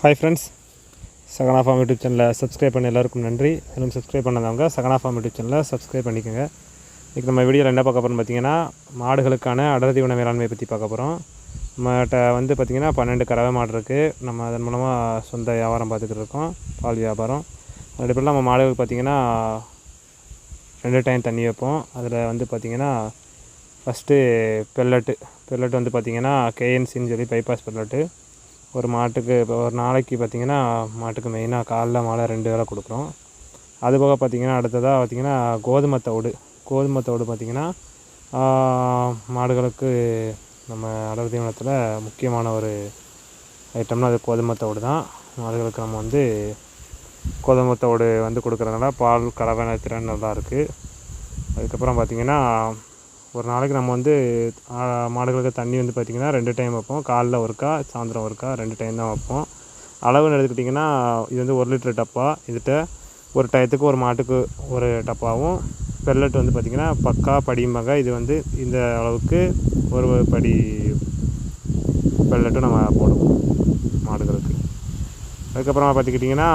Hi friends Sahana farm YouTube சேனலை subscribe பண்ண எல்லாருக்கும் நன்றி. எல்லாம் சப்ஸ்கிரைப் பண்ணாதவங்க சகனா ஃபார்ம் யூடியூப் சேனலை சப்ஸ்கிரைப் பண்ணிக்கோங்க. இன்றைக்கி நம்ம வீடியோவில் என்ன பார்க்க போகிறோம்னு பார்த்தீங்கன்னா மாடுகளுக்கான அடர் தீவன மேலாண்மை பற்றி பார்க்க போகிறோம் நம்மகிட்ட வந்து பார்த்திங்கன்னா பன்னெண்டு கறவை மாடு இருக்குது நம்ம அதன் மூலமாக சொந்த வியாபாரம் பார்த்துக்கிட்டு இருக்கோம். பால் வியாபாரம். அதுக்கப்புறம் நம்ம மாடுகளுக்கு பார்த்திங்கன்னா ரெண்டு டைம் தண்ணி வைப்போம். அதில் வந்து பார்த்திங்கன்னா ஃபஸ்ட்டு பெல்லட்டு. பெல்லட் வந்து பார்த்திங்கன்னா கேஎன்சின்னு சொல்லி பைபாஸ் பெல்லட்டு. ஒரு மாட்டுக்கு இப்போ ஒரு நாளைக்கு பார்த்திங்கன்னா மாட்டுக்கு மெயினாக காலைல மாலை ரெண்டு வேலை கொடுக்குறோம். அதுபோக பார்த்திங்கன்னா அடுத்ததாக பார்த்திங்கன்னா கோதுமை தவிடு. கோதுமை தவிடு பார்த்திங்கன்னா மாடுகளுக்கு நம்ம அடர் தீவனத்தில் முக்கியமான ஒரு ஐட்டம்னா அது கோதுமை தவிடு தான். மாடுகளுக்கு நம்ம வந்து கோதுமை தவிடு வந்து கொடுக்குறதுனால பால் கலவை திறன் நல்லா இருக்குது அதுக்கப்புறம் பார்த்திங்கன்னா ஒரு நாளைக்கு நம்ம வந்து ஆ, மாடுகளுக்கு தண்ணி வந்து பார்த்திங்கன்னா ரெண்டு டைம் வைப்போம். காலைல ஒருக்கா சாயந்தரம் ஒருக்கா ரெண்டு டைம் தான் வைப்போம். அளவுன்னு எடுத்துக்கிட்டிங்கன்னா இது வந்து ஒரு லிட்டர் டப்பா. இதுகிட்ட ஒரு டயத்துக்கு ஒரு மாட்டுக்கு ஒரு டப்பாவும். பெல்லட் வந்து பார்த்திங்கன்னா பக்கா படியும்பாங்க இது வந்து இந்த அளவுக்கு ஒரு படி பெல்லட்டும் நம்ம போடுவோம் மாடுகளுக்கு. அதுக்கப்புறமா பார்த்துக்கிட்டிங்கன்னா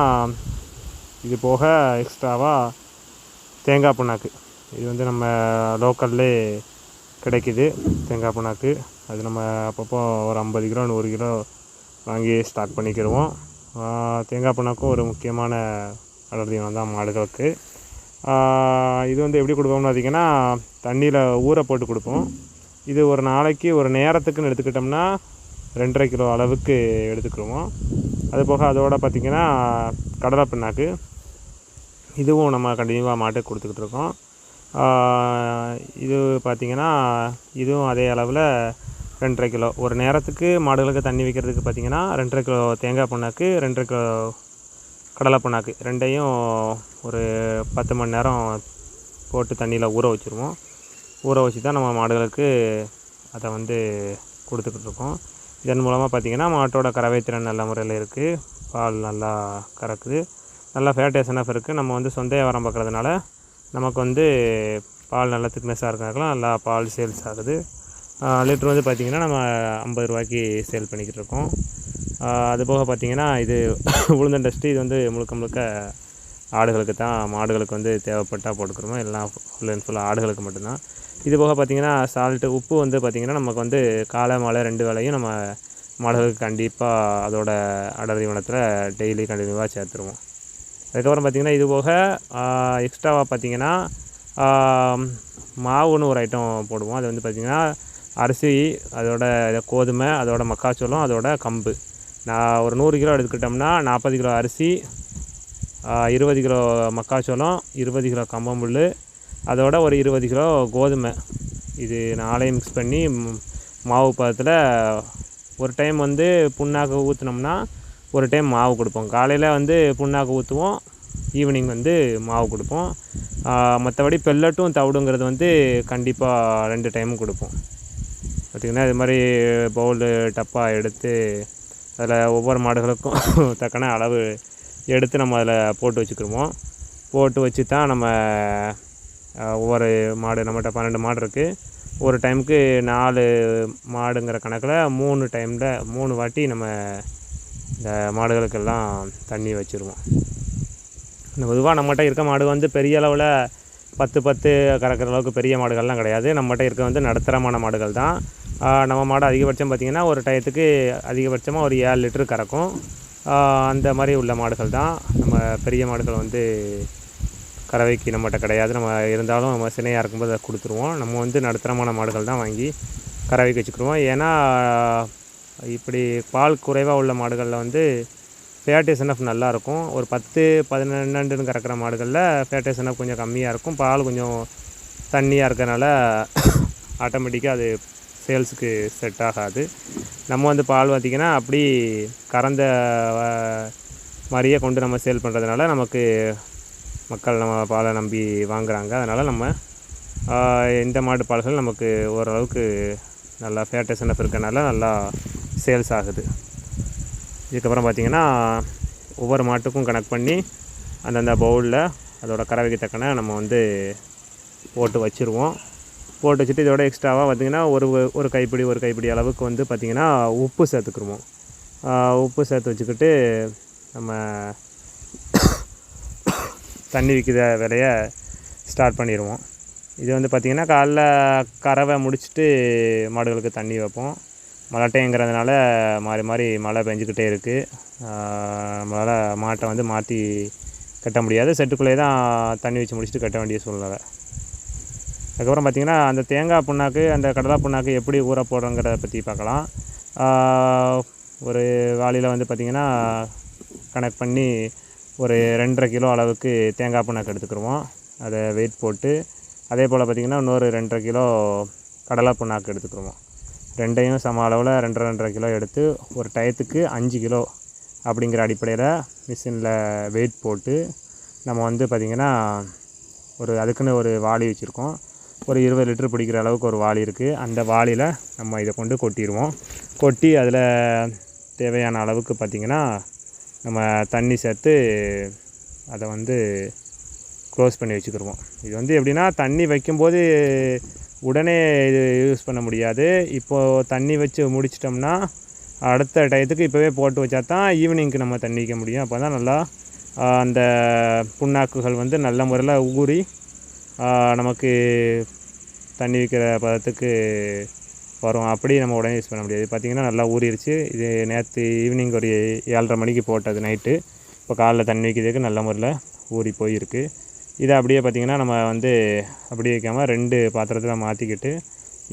இது போக எக்ஸ்ட்ராவாக தேங்காய் புண்ணாக்கு. இது வந்து நம்ம லோக்கல்லே கிடைக்குது தேங்காய் புண்ணாக்கு. அது நம்ம அப்பப்போ ஒரு ஐம்பது கிலோ நூறு கிலோ வாங்கி ஸ்டாக் பண்ணிக்கிடுவோம் தேங்காய் புண்ணாக்கும் ஒரு முக்கியமான அடர் தீவனம் தான் மாடுகளுக்கு. இது வந்து எப்படி கொடுப்போம்னு பார்த்தீங்கன்னா தண்ணியில் ஊற போட்டு கொடுப்போம். இது ஒரு நாளைக்கு ஒரு நேரத்துக்குன்னு எடுத்துக்கிட்டோம்னா ரெண்டரை கிலோ அளவுக்கு எடுத்துக்கிடுவோம் அது போக அதோட பார்த்திங்கன்னா கடலை பின்னாக்கு இதுவும் நம்ம கண்டினியூவாக மாட்டுக்கு கொடுத்துக்கிட்டு இருக்கோம். இது பார்த்திங்கன்னா இதுவும் அதே அளவில் ரெண்டரை கிலோ. ஒரு நேரத்துக்கு மாடுகளுக்கு தண்ணி வைக்கிறதுக்கு பார்த்திங்கன்னா ரெண்டரை கிலோ தேங்காய் புண்ணாக்கு ரெண்டரை கிலோ கடலை புண்ணாக்கு. ரெண்டையும் ஒரு பத்து மணி நேரம் போட்டு தண்ணியில் ஊற வச்சுருவோம். ஊற வச்சு தான் நம்ம மாடுகளுக்கு அதை வந்து கொடுத்துக்கிட்டு இருக்கோம். இதன் மூலமாக பார்த்திங்கன்னா மாட்டோட கறவை திறன் நல்ல முறையில் இருக்குது பால் நல்லா கறக்குது. நல்லா ஃபேட்டேஷனாக இருக்குது நம்ம வந்து சொந்த வியாபாரம் பார்க்குறதுனால நமக்கு வந்து பால் நல்லா திக்னஸாக இருக்கிறதுனால நல்லா பால் சேல்ஸ் ஆகுது. லிட்ரு வந்து பார்த்திங்கன்னா நம்ம ஐம்பது ரூபாய்க்கு சேல் பண்ணிக்கிட்டு இருக்கோம். அதுபோக அது போக பார்த்திங்கன்னா இது உளுந்த டஸ்ட்டு இது வந்து முழுக்க முழுக்க ஆடுகளுக்கு தான் மாடுகளுக்கு வந்து தேவைப்பட்டால் போட்டுக்கிறோமோ எல்லாம் ஃபுல் அண்ட் ஃபுல் ஆடுகளுக்கு மட்டும்தான். இது போக பார்த்திங்கன்னா சால்ட்டு உப்பு வந்து பார்த்திங்கன்னா நமக்கு வந்து காலை மாலை ரெண்டு வேளையும் நம்ம மாடுகளுக்கு கண்டிப்பாக அதோட அடர் தீவனத்தில் டெய்லி கண்டினியூவாக சேர்த்துருவோம். அதுக்கப்புறம் பார்த்திங்கன்னா இது போக எக்ஸ்ட்ராவாக பார்த்திங்கன்னா மாவுன்னு ஒரு ஐட்டம் போடுவோம். அது வந்து பார்த்திங்கன்னா அரிசி அதோட கோதுமை அதோட மக்காச்சோளம் அதோட கம்பு. நான் ஒரு நூறு கிலோ எடுத்துக்கிட்டோம்னா நாற்பது கிலோ அரிசி இருபது கிலோ மக்காச்சோளம் இருபது கிலோ கம்பமுள் அதோட ஒரு இருபது கிலோ கோதுமை. இது நாளையும் மிக்ஸ் பண்ணி மாவு பதத்தில் ஒரு டைம் வந்து புண்ணாக்கு ஊற்றுனோம்னா ஒரு டைம் மாவு கொடுப்போம். காலையில் வந்து புண்ணாக்கு ஊற்றுவோம் ஈவினிங் வந்து மாவு கொடுப்போம். மற்றபடி பெல்லட்டும் தவிடுங்கிறது வந்து கண்டிப்பாக ரெண்டு டைமும் கொடுப்போம். பார்த்திங்கன்னா இது மாதிரி பவுலு டப்பா எடுத்து அதில் ஒவ்வொரு மாடுகளுக்கும் தக்கன அளவு எடுத்து நம்ம அதில் போட்டு வச்சுக்கிடுவோம் போட்டு வச்சு தான் நம்ம ஒவ்வொரு மாடு நம்மகிட்ட பன்னெண்டு மாடு இருக்குது ஒரு டைமுக்கு நாலு மாடுங்கிற கணக்கில் மூணு டைமில் மூணு வாட்டி நம்ம இந்த மாடுகளுக்கெல்லாம் தண்ணி வச்சுருவோம். பொதுவாக நம்மகிட்ட இருக்க மாடு வந்து பெரிய அளவில் பத்து பத்து கறக்கிற அளவுக்கு பெரிய மாடுகள்லாம் கிடையாது. நம்மகிட்ட இருக்க வந்து நடுத்தரமான மாடுகள் தான். நம்ம மாடு அதிகபட்சம் பார்த்திங்கன்னா ஒரு டயத்துக்கு அதிகபட்சமாக ஒரு ஏழு லிட்டரு கறக்கும். அந்த மாதிரி உள்ள மாடுகள் தான். நம்ம பெரிய மாடுகள் வந்து கறவைக்கு நம்மகிட்ட கிடையாது. நம்ம இருந்தாலும் நம்ம சினையாக இருக்கும்போது அதை கொடுத்துருவோம். நம்ம வந்து நடுத்தரமான மாடுகள் தான் வாங்கி கறவைக்கு வச்சுக்கிடுவோம் ஏன்னா இப்படி பால் குறைவாக உள்ள மாடுகளில் வந்து ஃபேட்டேஷன் நல்லா நல்லாயிருக்கும் ஒரு பத்து பதினெண்டுன்னு கறக்கிற மாடுகளில் ஃபேட்டேஷன் கொஞ்சம் கம்மியாக இருக்கும். பால் கொஞ்சம் தண்ணியாக இருக்கிறனால ஆட்டோமேட்டிக்காக அது சேல்ஸுக்கு செட் ஆகாது. நம்ம வந்து பால் பார்த்திங்கன்னா அப்படி கறந்த மாதிரியே கொண்டு நம்ம சேல் பண்ணுறதுனால நமக்கு மக்கள் நம்ம பாலை நம்பி வாங்குகிறாங்க அதனால் நம்ம இந்த மாடு பால்கள் நமக்கு ஓரளவுக்கு நல்லா ஃபேட்டேஷன் இருக்கனால நல்லா சேல்ஸ் ஆகுது. இதுக்கப்புறம் பார்த்திங்கன்னா ஒவ்வொரு மாட்டுக்கும் கனெக்ட் பண்ணி அந்தந்த பவுலில் அதோட கறவைக்கு தக்கன நம்ம வந்து போட்டு வச்சுருவோம். போட்டு வச்சுட்டு இதோட எக்ஸ்ட்ராவாக பார்த்திங்கன்னா ஒரு ஒரு கைப்பிடி ஒரு கைப்பிடி அளவுக்கு வந்து பார்த்திங்கன்னா உப்பு சேர்த்துக்குருவோம். உப்பு சேர்த்து வச்சுக்கிட்டு நம்ம தண்ணி விற்கிற வேலையை ஸ்டார்ட் பண்ணிடுவோம். இது வந்து பார்த்திங்கன்னா காலைல கறவை முடிச்சுட்டு மாடுகளுக்கு தண்ணி வைப்போம். மழை டைங்கிறதுனால மாறி மாறி மழை பெஞ்சிக்கிட்டே இருக்குது நம்மளால் மாட்டை வந்து மாற்றி கட்ட முடியாது. செட்டுக்குள்ளேயே தான் தண்ணி வச்சு முடிச்சுட்டு கட்ட வேண்டிய சூழ்நிலை. அதுக்கப்புறம் பார்த்திங்கன்னா அந்த தேங்காய் புண்ணாக்கு அந்த கடலா புண்ணாக்கு எப்படி ஊற போடுறோங்கிறத பற்றி பார்க்கலாம் ஒரு வாளியில் வந்து பார்த்திங்கன்னா கனெக்ட் பண்ணி ஒரு ரெண்டரை கிலோ அளவுக்கு தேங்காய் புண்ணாக்கு எடுத்துக்கிடுவோம் அதை வெயிட் போட்டு அதே போல் பார்த்திங்கன்னா இன்னொரு ரெண்டரை கிலோ கடலை புண்ணாக்கு எடுத்துக்கிடுவோம் ரெண்டையும் சம அளவில் ரெண்டரை ரெண்டரை கிலோ எடுத்து ஒரு டயத்துக்கு அஞ்சு கிலோ அப்படிங்கிற அடிப்படையில் மிஷினில் வெயிட் போட்டு நம்ம வந்து பார்த்திங்கன்னா ஒரு அதுக்குன்னு ஒரு வாளி வச்சுருக்கோம். ஒரு இருபது லிட்டர் பிடிக்கிற அளவுக்கு ஒரு வாளி இருக்குது அந்த வாளியில் நம்ம இதை கொண்டு கொட்டிடுவோம். கொட்டி அதில் தேவையான அளவுக்கு பார்த்திங்கன்னா நம்ம தண்ணி சேர்த்து அதை வந்து க்ளோஸ் பண்ணி வச்சுக்கிடுவோம். இது வந்து எப்படின்னா தண்ணி வைக்கும்போது உடனே இது யூஸ் பண்ண முடியாது. இப்போது தண்ணி வச்சு முடிச்சிட்டோம்னா அடுத்த டயத்துக்கு இப்போவே போட்டு வச்சா தான் ஈவினிங்க்கு நம்ம தண்ணி வைக்க முடியும். அப்போ தான் நல்லா அந்த புண்ணாக்குகள் வந்து நல்ல முறையில் ஊறி நமக்கு தண்ணி வைக்கிற பதத்துக்கு வரும். அப்படி நம்ம உடனே யூஸ் பண்ண முடியாது. பார்த்திங்கன்னா நல்லா ஊறிடுச்சு இது நேற்று ஈவினிங் ஒரு ஏழரை மணிக்கு போட்டது நைட்டு இப்போ காலைல தண்ணி வைக்கிறதுக்கு நல்ல முறையில் ஊறி போயிருக்கு. இதை அப்படியே பார்த்திங்கன்னா நம்ம வந்து அப்படியே வைக்காமல் ரெண்டு பாத்திரத்தில் மாற்றிக்கிட்டு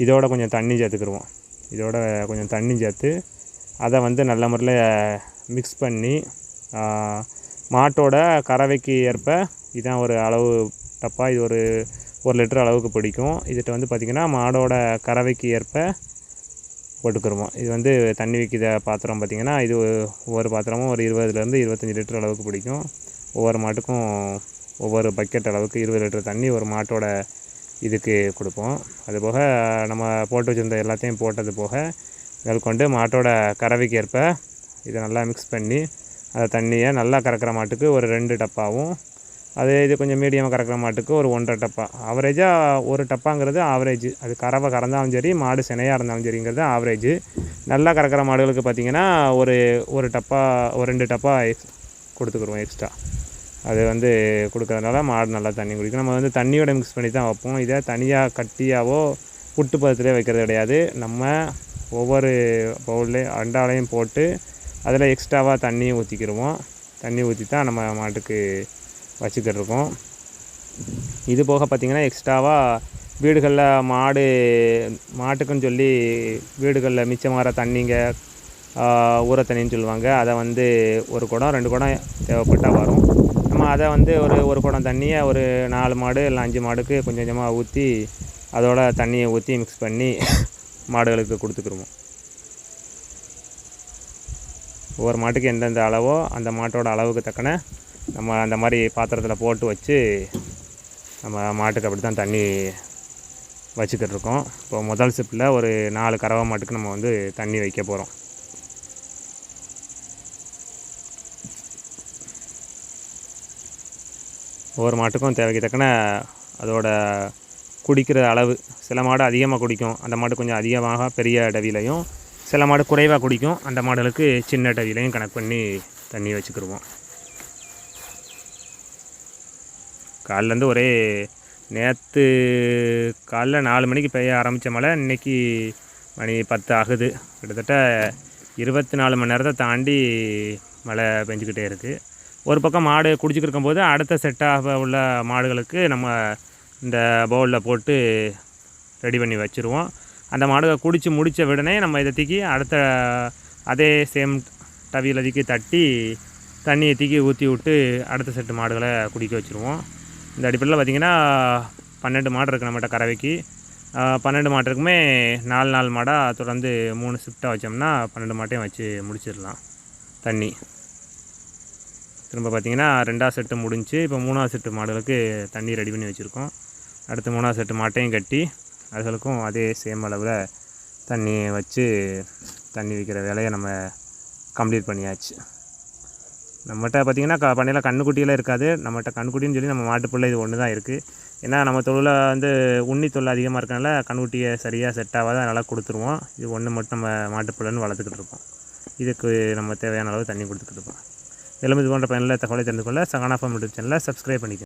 இதோட கொஞ்சம் தண்ணி சேர்த்துக்கிடுவோம் இதோட கொஞ்சம் தண்ணி சேர்த்து அதை வந்து நல்ல முறையில் மிக்ஸ் பண்ணி மாட்டோட கறவைக்கு ஏற்ப இதான் ஒரு அளவு டப்பா இது ஒரு ஒரு லிட்டர் அளவுக்கு பிடிக்கும். இதுகிட்ட வந்து பார்த்திங்கன்னா மாடோட கறவைக்கு ஏற்ப போட்டுக்கிருவோம். இது வந்து தண்ணி வைக்கிற பாத்திரம் பார்த்திங்கன்னா இது ஒவ்வொரு பாத்திரமும் ஒரு இருபதுலேருந்து இருபத்தஞ்சி லிட்டர் அளவுக்கு பிடிக்கும். ஒவ்வொரு மாட்டுக்கும் ஒவ்வொரு பக்கெட் அளவுக்கு இருபது லிட்டர் தண்ணி ஒரு மாட்டோட இதுக்கு கொடுப்போம். அதுபோக நம்ம போட்டு வச்சுருந்த எல்லாத்தையும் போட்டது போக மேற்கொண்டு மாட்டோட கறவைக்கு ஏற்ப இதை நல்லா மிக்ஸ் பண்ணி அந்த தண்ணியை நல்லா கறக்கிற மாட்டுக்கு ஒரு ரெண்டு டப்பாவும் அதே இது கொஞ்சம் மீடியமாக கறக்கிற மாட்டுக்கு ஒரு ஒன்றரை டப்பா. ஆவரேஜாக ஒரு டப்பாங்கிறது ஆவரேஜ் அது கறவை கறந்தாலும் சரி மாடு சினையாக இருந்தாலும் சரிங்கிறது ஆவரேஜ் நல்லா கறக்கிற மாடுகளுக்கு பார்த்திங்கன்னா ஒரு ஒரு டப்பா ஒரு ரெண்டு டப்பா எக்ஸ் கொடுத்துக்குருவோம் எக்ஸ்ட்ரா அது வந்து கொடுக்குறதுனால மாடு நல்லா தண்ணி குடிக்கும். நம்ம வந்து தண்ணியோட மிக்ஸ் பண்ணி தான் வைப்போம். இதை தனியாக கட்டியாவோ புட்டு பதத்துலேயே வைக்கிறது கிடையாது. நம்ம ஒவ்வொரு பவுல்லையும் அண்டாலையும் போட்டு அதில் எக்ஸ்ட்ராவாக தண்ணியும் ஊற்றிக்கிடுவோம் தண்ணி ஊற்றி தான் நம்ம மாட்டுக்கு வச்சுக்கிட்டு இருக்கோம் இது போக பார்த்திங்கன்னா எக்ஸ்ட்ராவாக வீடுகளில் மாடு மாட்டுக்குன்னு சொல்லி வீடுகளில் மிச்சமாகிற தண்ணிங்க ஊற தண்ணின்னு சொல்லுவாங்க. அதை வந்து ஒரு குடம் ரெண்டு குடம் தேவைப்பட்டால் வரும். அதை வந்து ஒரு ஒரு குடம் தண்ணியை ஒரு நாலு மாடு இல்லை அஞ்சு மாடுக்கு கொஞ்சம் கொஞ்சமாக ஊற்றி அதோட தண்ணியை ஊற்றி மிக்ஸ் பண்ணி மாடுகளுக்கு கொடுத்துக்குருவோம். ஒவ்வொரு மாட்டுக்கு எந்தெந்த அளவோ அந்த மாட்டோட அளவுக்கு தக்கன நம்ம அந்த மாதிரி பாத்திரத்தில் போட்டு வச்சு நம்ம மாட்டுக்கு அப்படி தான் தண்ணி வச்சுக்கிட்டு இருக்கோம். இப்போ முதல் சிப்பில் ஒரு நாலு கறவை மாட்டுக்கு நம்ம வந்து தண்ணி வைக்க போகிறோம் ஒவ்வொரு மாட்டுக்கும் தேவைக்கு தக்கன அதோட குடிக்கிற அளவு. சில மாடு அதிகமாக குடிக்கும். அந்த மாடு கொஞ்சம் அதிகமாக பெரிய டவிலையும் சில மாடு குறைவாக குடிக்கும். அந்த மாடுகளுக்கு சின்ன டவிலையும் கணக்கு பண்ணி தண்ணி வச்சுக்கிடுவோம் காலிலேருந்து ஒரே நேற்று காலைல நாலு மணிக்கு பெய்ய ஆரம்பித்த மழை இன்னைக்கு மணி பத்து ஆகுது. கிட்டத்தட்ட இருபத்தி நாலு மணி நேரத்தை தாண்டி மழை பெஞ்சிக்கிட்டே இருக்குது ஒரு பக்கம் மாடு குடிச்சிக்கிட்டு இருக்கும்போது அடுத்த செட்டாக உள்ள மாடுகளுக்கு நம்ம இந்த பவுலில் போட்டு ரெடி பண்ணி வச்சுருவோம். அந்த மாடுகள் குடித்து முடித்த உடனே நம்ம இதை தூக்கி அடுத்த அதே சேம் டவியில் தூக்கி தட்டி தண்ணியை தூக்கி ஊற்றி விட்டு அடுத்த செட்டு மாடுகளை குடிக்க வச்சுருவோம். இந்த அடிப்படையில் பார்த்திங்கன்னா பன்னெண்டு மாடு இருக்குது நம்மகிட்ட கறவைக்கு. பன்னெண்டு மாட்டுக்குமே நாலு நாலு மாடாக தொடர்ந்து மூணு ஷிஃப்ட்டாக வச்சோம்னா பன்னெண்டு மாட்டையும் வச்சு முடிச்சிடலாம் தண்ணி. திரும்ப பார்த்திங்கன்னா ரெண்டாவது செட்டு முடிஞ்சு இப்போ மூணாவது செட்டு மாடுகளுக்கு தண்ணி ரெடி பண்ணி வச்சுருக்கோம். அடுத்து மூணாவது செட்டு மாட்டையும் கட்டி அதுகளுக்கும் அதே சேம் அளவில் தண்ணி வச்சு தண்ணி விற்கிற வேலையை நம்ம கம்ப்ளீட் பண்ணியாச்சு. நம்மகிட்ட பார்த்திங்கன்னா க பண்ணையில் கண்ணுக்குட்டியெல்லாம் இருக்காது. நம்மகிட்ட கண்ணுக்குட்டின்னு சொல்லி நம்ம மாட்டுப்புள்ள இது ஒன்று தான் இருக்குது ஏன்னா நம்ம தொழில வந்து உண்ணி தொழில் அதிகமாக இருக்கனால கண்ணுக்குட்டியை சரியாக செட் ஆகாத. நல்லா கொடுத்துருவோம். இது ஒன்று மட்டும் நம்ம மாட்டுப்புள்ளன்னு வளர்த்துக்கிட்டு இருக்கோம். இதுக்கு நம்ம தேவையான அளவு தண்ணி கொடுத்துக்கிட்டு இருப்போம் மேலும் இது போன்ற பயனுள்ள தகவலை தெரிந்து கொள்ள சகானா ஃபார்ம் யூடியூப் சேனலை சப்ஸ்கிரைப் பண்ணிக்கோங்க.